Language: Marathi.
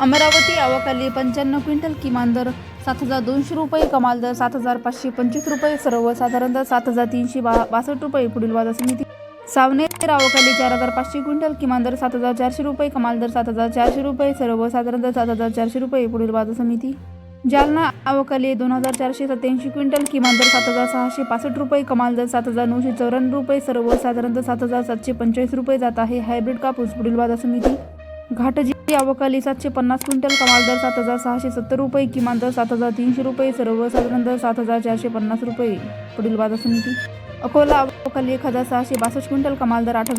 अमरावती अवकाली पंच्याण्णव क्विंटल किमान दर सात हजार दोनशे रुपये कमाल दर सात हजार पाचशे पंचवीस रुपये सर्वसाधारण दर सात हजार तीनशे बा बासष्ट रुपये पुढील बाजार समिती सावनेर अवकाली चार हजार पाचशे क्विंटल किमान दर सात हजार चारशे रुपये कमाल दर सात हजार चारशे रुपये सर्वसाधारण दर सात हजार चारशे रुपये पुढील बाजार समिती जालना अवकाली दोन हजार चारशे सत्याऐंशी क्विंटल किमान दर सात हजार सहाशे पासष्ट रुपये कमाल दर सात हजार नऊशे चौऱ्याण्णव रुपये सर्वसाधारण दर सात हजार सातशे पंचेचाळीस रुपये जात आहे. हायब्रिड कापूस पुढील बाजार समिती घाटजी अवकाली सातशे पन्नास क्विंटल कमाल दर सात हजार सहाशे सत्तर रुपये किमान दर सात हजार तीनशे रुपये सर्वसाधारण दर सात हजार चारशे पन्नास रुपये. पुढील बाजार समिती. अकोला अवकाली एक हजार सहाशे बासष्ट क्विंटल कमाल दर आठ